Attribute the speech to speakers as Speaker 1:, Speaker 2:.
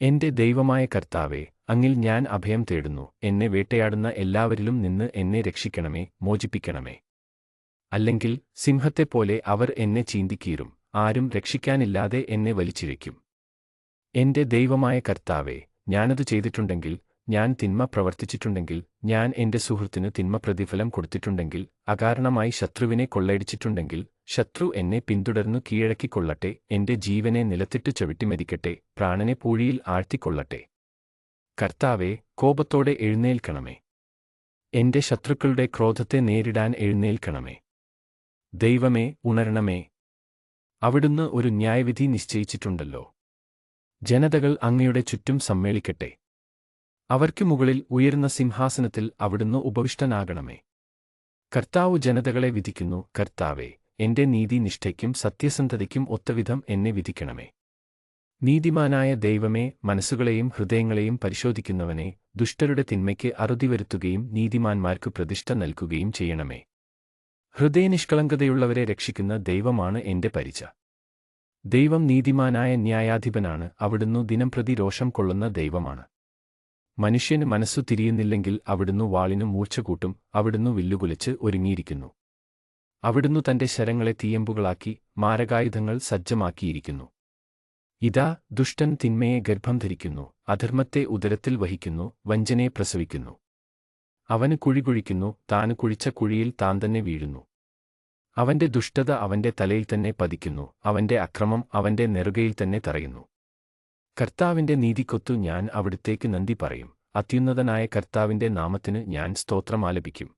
Speaker 1: എന്റെ ദൈവമായ കർത്താവേ അങ്ങിൽ ഞാൻ അഭയം തേടുന്നു. എന്നെ വേട്ടയാടുന്ന എല്ലാവരിലും നിന്ന് എന്നെ രക്ഷിക്കണമേ മോചിപ്പിക്കണമേ. അല്ലെങ്കിൽ സിംഹത്തെപ്പോലെ അവർ എന്നെ ചീന്തിക്കീറും ആരും രക്ഷിക്കാനില്ലാതെ എന്നെ വലിച്ചിഴയ്ക്കും. എന്റെ ദൈവമായ കർത്താവേ ഞാനത് ചെയ്തിട്ടുണ്ടെങ്കിൽ ഞാൻ തിന്മ പ്രവർത്തിച്ചിട്ടുണ്ടെങ്കിൽ ഞാൻ എന്റെ സുഹൃത്തിന് തിന്മ പ്രതിഫലം കൊടുത്തിട്ടുണ്ടെങ്കിൽ അകാരണമായി ശത്രുവിനെ കൊള്ളയടിച്ചിട്ടുണ്ടെങ്കിൽ ശത്രു എന്നെ പിന്തുടർന്നു കീഴടക്കിക്കൊള്ളട്ടെ എന്റെ ജീവനെ നിലത്തിട്ട് ചവിട്ടി മരിക്കട്ടെ പ്രാണനെ പൂഴിയിൽ ആഴ്ത്തിക്കൊള്ളട്ടെ. കർത്താവെ കോപത്തോടെ എഴുന്നേൽക്കണമേ. എന്റെ ശത്രുക്കളുടെ ക്രോധത്തെ നേരിടാൻ എഴുന്നേൽക്കണമേ. ദൈവമേ ഉണരണമേ. അവിടുന്ന് ഒരു ന്യായവിധി നിശ്ചയിച്ചിട്ടുണ്ടല്ലോ. ജനതകൾ അങ്ങയുടെ ചുറ്റും സമ്മേളിക്കട്ടെ. അവർക്ക് മുകളിൽ ഉയരുന്ന സിംഹാസനത്തിൽ അവിടുന്ന് ഉപവിഷ്ടനാകണമേ. കർത്താവ് ജനതകളെ വിധിക്കുന്നു കർത്താവേ എന്റെ നീതിനിഷ്ഠയ്ക്കും സത്യസന്ധതയ്ക്കും ഒത്തവിധം എന്നെ വിധിക്കണമേ. നീതിമാനായ ദൈവമേ മനസ്സുകളെയും ഹൃദയങ്ങളെയും പരിശോധിക്കുന്നവനെ ദുഷ്ടരുടെ തിന്മയ്ക്ക് അറുതി വരുത്തുകയും നീതിമാന്മാർക്ക് പ്രതിഷ്ഠ നൽകുകയും ചെയ്യണമേ. ഹൃദയനിഷ്കളങ്കതയുള്ളവരെ രക്ഷിക്കുന്ന ദൈവമാണ് എന്റെ പരിച. ദൈവം നീതിമാനായ ന്യായാധിപനാണ് അവിടുന്ന് ദിനംപ്രതി രോഷം കൊള്ളുന്ന ദൈവമാണ്. മനുഷ്യന് മനസ്സു തിരിയുന്നില്ലെങ്കിൽ അവിടുന്ന് വാളിനു മൂർച്ചകൂട്ടും അവിടുന്ന് വില്ലുകുലച്ച് ഒരുങ്ങിയിരിക്കുന്നു. അവിടുന്ന് തന്റെ ശരങ്ങളെ തീയമ്പുകളാക്കി മാരകായുധങ്ങൾ സജ്ജമാക്കിയിരിക്കുന്നു. ഇതാ ദുഷ്ടൻ തിന്മയെ ഗർഭം ധരിക്കുന്നു അധർമ്മത്തെ ഉദരത്തിൽ വഹിക്കുന്നു വഞ്ചനയെ പ്രസവിക്കുന്നു. അവന് കുഴി കുഴിക്കുന്നു താന് കുഴിച്ച കുഴിയിൽ താൻ തന്നെ വീഴുന്നു. അവന്റെ ദുഷ്ടത അവന്റെ തലയിൽ തന്നെ പതിക്കുന്നു അവന്റെ അക്രമം അവന്റെ നെറുകയിൽ തന്നെ തറയുന്നു. കർത്താവിന്റെ നീതിക്കൊത്തു ഞാൻ അവിടുത്തേക്ക് നന്ദി പറയും. അത്യുന്നതനായ കർത്താവിന്റെ നാമത്തിന് ഞാൻ സ്തോത്രമാലപിക്കും